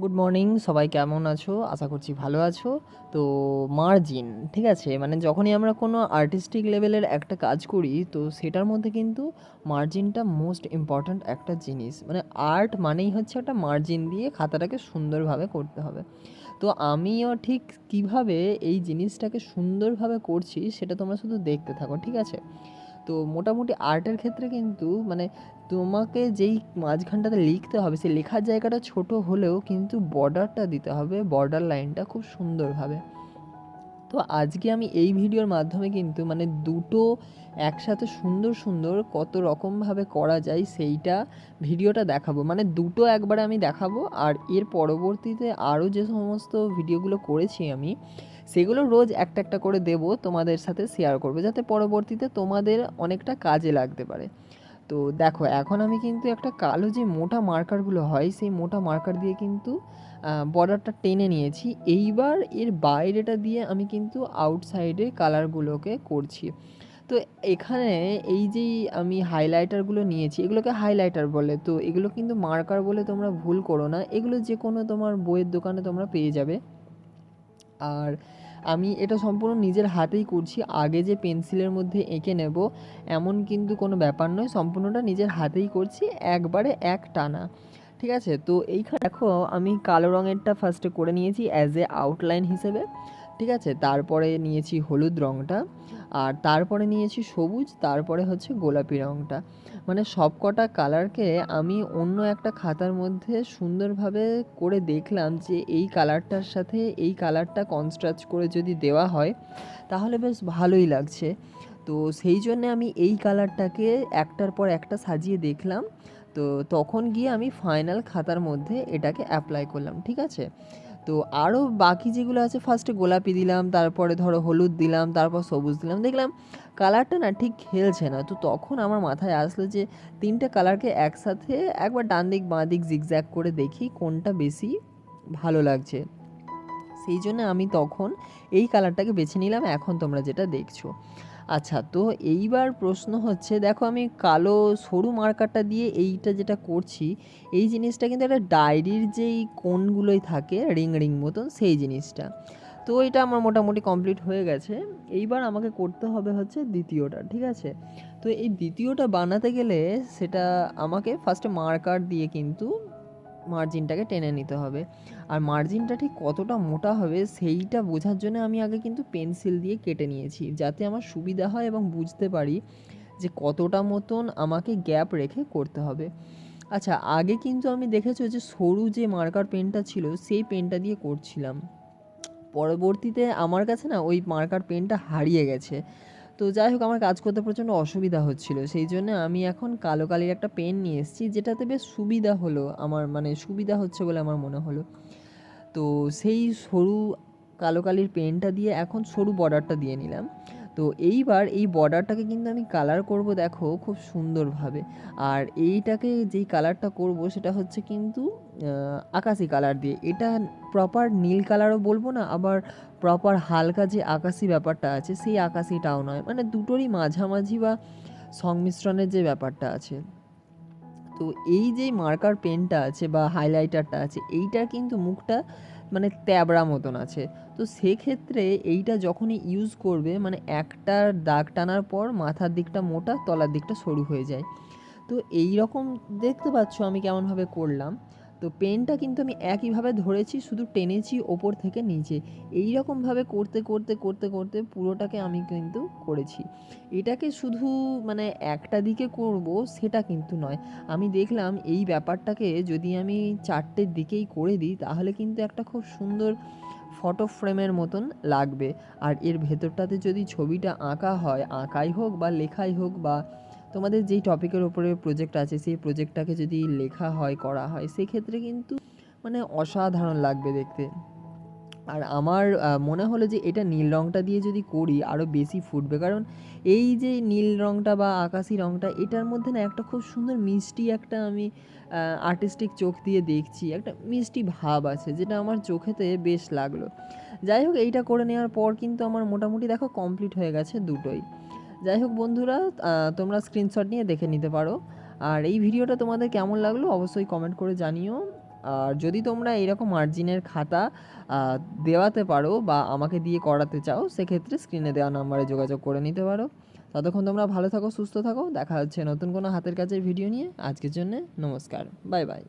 Good morning সবাই কেমন আছো? আশা করছি ভালো আছো। তো মার্জিন, ঠিক আছে? মানে যখনই আমরা কোনো আর্টিস্টিক লেভেলের একটা কাজ করি, তো সেটার মধ্যে কিন্তু মার্জিনটা মোস্ট ইম্পর্ট্যান্ট একটা জিনিস। মানে আর্ট মানেই হচ্ছে একটা মার্জিন দিয়ে খাতাটাকে সুন্দরভাবে করতে হবে। তো আমিও ঠিক কীভাবে এই জিনিসটাকে সুন্দরভাবে করছি, সেটা তোমরা শুধু দেখতে থাকো, ঠিক আছে? তো মোটামুটি আর্টের ক্ষেত্রে কিন্তু মানে তোমাকে যেই মাঝখানটাতে লিখতে হবে, সেই লেখার জায়গাটা ছোট হলেও কিন্তু বর্ডারটা দিতে হবে, বর্ডার লাইনটা খুব সুন্দরভাবে তো আজকে আমি এই ভিডিওর মাধ্যমে কিন্তু মানে দুটো একসাথে সুন্দর সুন্দর কত রকমভাবে করা যায় সেইটা ভিডিওটা দেখাবো। মানে দুটো একবারে আমি দেখাবো আর এর পরবর্তীতে আরও যে সমস্ত ভিডিওগুলো করেছি আমি সেগুলো রোজ একটা একটা করে দেব তোমাদের সাথে শেয়ার করব, যাতে পরবর্তীতে তোমাদের অনেকটা কাজে লাগতে পারে। তো দেখো, এখন আমি কিন্তু একটা কালো যে মোটা মার্কারগুলো হয়, সেই মোটা মার্কার দিয়ে কিন্তু বর্ডারটা টেনে নিয়েছি। এইবার এর বাইরেটা দিয়ে আমি কিন্তু আউটসাইডে কালারগুলোকে করছি। তো এখানে এই যে আমি হাইলাইটারগুলো নিয়েছি, এগুলোকে হাইলাইটার বলে, তো এগুলো কিন্তু মার্কার বলে তোমরা ভুল করো না। এগুলো যে কোনো তোমার বইয়ের দোকানে তোমরা পেয়ে যাবে। আর আমি এটা সম্পূর্ণ নিজের হাতেই করছি। আগে যে পেন্সিলের মধ্যে এঁকে নেব, এমন কিন্তু কোনো ব্যাপার নয়। সম্পূর্ণটা নিজের হাতেই করছি, একবারে এক টানা। ঠিক আছে? তো এইখানে দেখো, আমি কালো রঙেরটা ফার্স্টে করে নিয়েছি অ্যাজ এ আউটলাইন হিসেবে। ঠিক আছে? তারপরে নিয়েছি হলুদ রঙটা। আর তারপরে নিয়েছি সবুজ, তারপরে হচ্ছে গোলাপি রঙটা মানে সব কটা কালারকে আমি অন্য একটা খাতার মধ্যে সুন্দরভাবে করে দেখলাম যে এই কালারটার সাথে এই কালারটা কনস্ট্রাচ করে যদি দেওয়া হয়, তাহলে বেশ ভালোই লাগছে। তো সেই জন্যে আমি এই কালারটাকে একটার পর একটা সাজিয়ে দেখলাম। তো তখন গিয়ে আমি ফাইনাল খাতার মধ্যে এটাকে অ্যাপ্লাই করলাম, ঠিক আছে? তো আরও বাকি যেগুলো আছে ফার্স্টে গোলাপি দিলাম, তারপরে ধরো হলুদ দিলাম, তারপর সবুজ দিলাম। দেখলাম কালারটা না ঠিক খেলছে না। তো তখন আমার মাথায় আসলো যে, তিনটে কালারকে একসাথে একবার ডান দিক, বাঁ দিক জিগজ্যাগ করে দেখি কোনটা বেশি ভালো লাগছে। সেই জন্য আমি তখন এই কালারটাকে বেছে নিলাম। এখন তোমরা যেটা দেখছ। আচ্ছা তো এইবার প্রশ্ন হচ্ছে, দেখো আমি কালো সরু মার্কারটা দিয়ে এইটা যেটা করছি, এই জিনিসটা কিন্তু একটা ডায়েরির যেই কোনগুলোই থাকে রিং রিং মতন, সেই জিনিসটা। তো এটা আমার মোটামুটি কমপ্লিট হয়ে গেছে। এইবার আমাকে করতে হবে হচ্ছে দ্বিতীয়টা, ঠিক আছে? তো এই দ্বিতীয়টা বানাতে গেলে সেটা আমাকে ফার্স্টে মার্কার দিয়ে কিন্তু মার্জিনটাকে টেনে নিতে হবে। আর মার্জিনটা ঠিক কতটা মোটা হবে সেইটা বোঝার জন্য আমি আগে কিন্তু পেন্সিল দিয়ে কেটে নিয়েছি, যাতে আমার সুবিধা হয় এবং বুঝতে পারি যে কতটা মতন আমাকে গ্যাপ রেখে করতে হবে। আচ্ছা আগে কিন্তু আমি দেখেছ যে সরু যে মার্কার পেনটা ছিল সেই পেনটা দিয়ে করছিলাম। পরবর্তীতে আমার কাছে না ওই মার্কার পেনটা হারিয়ে গেছে। তো যাই হোক, আমার কাজ করতে প্রচণ্ড অসুবিধা হচ্ছিল। সেই জন্য আমি এখন কালো কালির একটা পেন নিয়ে এসেছি, যেটাতে বেশ সুবিধা হলো আমার মানে সুবিধা হচ্ছে বলে আমার মনে হলো। তো সেই সরু কালো কালির পেনটা দিয়ে এখন সরু বর্ডারটা দিয়ে নিলাম। তো এইবার এই বর্ডারটাকে কিন্তু আমি কালার করব দেখো খুব সুন্দরভাবে। আর এইটাকে যেই কালারটা করব সেটা হচ্ছে কিন্তু আকাশি কালার দিয়ে। এটা প্রপার নীল কালারও বলব না, আবার প্রপার হালকা যে আকাশি ব্যাপারটা আছে, সেই আকাশিটাও নয়। মানে দুটোরই মাঝামাঝি বা সংমিশ্রণের যে ব্যাপারটা আছে। তো এই যে মার্কার পেনটা আছে বা হাইলাইটারটা আছে, এইটার কিন্তু মুখটা মানে ট্যাবড়া মতন আছে। তো সেক্ষেত্রে এইটা যখনই ইউজ করবে মানে একটা দাগ টানার পর মাথার দিকটা মোটা, তলার দিকটা সরু হয়ে যায়। তো এই রকম দেখতে পাচ্ছ আমি কেমনভাবে করলাম। তো পেনটা কিন্তু আমি একইভাবে ধরেছি, শুধু টেনেছি ওপর থেকে নিচে। এই রকমভাবে করতে করতে করতে করতে পুরোটাকে আমি কিন্তু করেছি। এটাকে শুধু মানে একটা দিকে করব সেটা কিন্তু নয়। আমি দেখলাম এই ব্যাপারটাকে যদি আমি চারটের দিকেই করে দিই, তাহলে কিন্তু একটা খুব সুন্দর ফটো ফ্রেমের মতন লাগবে। আর এর ভেতরটাতে যদি ছবিটা আঁকা হয়, আঁকাই হোক বা লেখাই হোক বা তোমাদের যেই টপিকের ওপরে প্রজেক্ট আছে, সেই প্রজেক্টটাকে যদি লেখা হয়, করা হয়, সেক্ষেত্রে কিন্তু মানে অসাধারণ লাগবে দেখতে। আর আমার মনে হলো যে এটা নীল রঙটা দিয়ে যদি করি আরও বেশি ফুটবে। কারণ এই যে নীল রঙটা বা আকাশি রঙটা এটার মধ্যে না একটা খুব সুন্দর মিষ্টি একটা আমি আর্টিস্টিক চোখ দিয়ে দেখছি। একটা মিষ্টি ভাব আছে, যেটা আমার চোখেতে বেশ লাগল। যাই হোক, এইটা করে নেওয়ার পর কিন্তু আমার মোটামুটি দেখো কমপ্লিট হয়ে গেছে দুটোই। যাই হোক বন্ধুরা তোমরা স্ক্রিনশট নিয়ে দেখে নিতে পারো। আর এই ভিডিওটা তোমাদের কেমন লাগল অবশ্যই কমেন্ট করে জানিও। আর যদি তোমরা এরকম মার্জিনের খাতা দেওয়াতে পারো বা আমাকে দিয়ে করাতে চাও, সেক্ষেত্রে স্ক্রিনে দেওয়া নাম্বারে যোগাযোগ করে নিতে পারো। ততক্ষণ তোমরা ভালো থাকো, সুস্থ থাকো। দেখা হচ্ছে নতুন কোনো হাতের কাজের ভিডিও নিয়ে। আজকের জন্য নমস্কার। Bye bye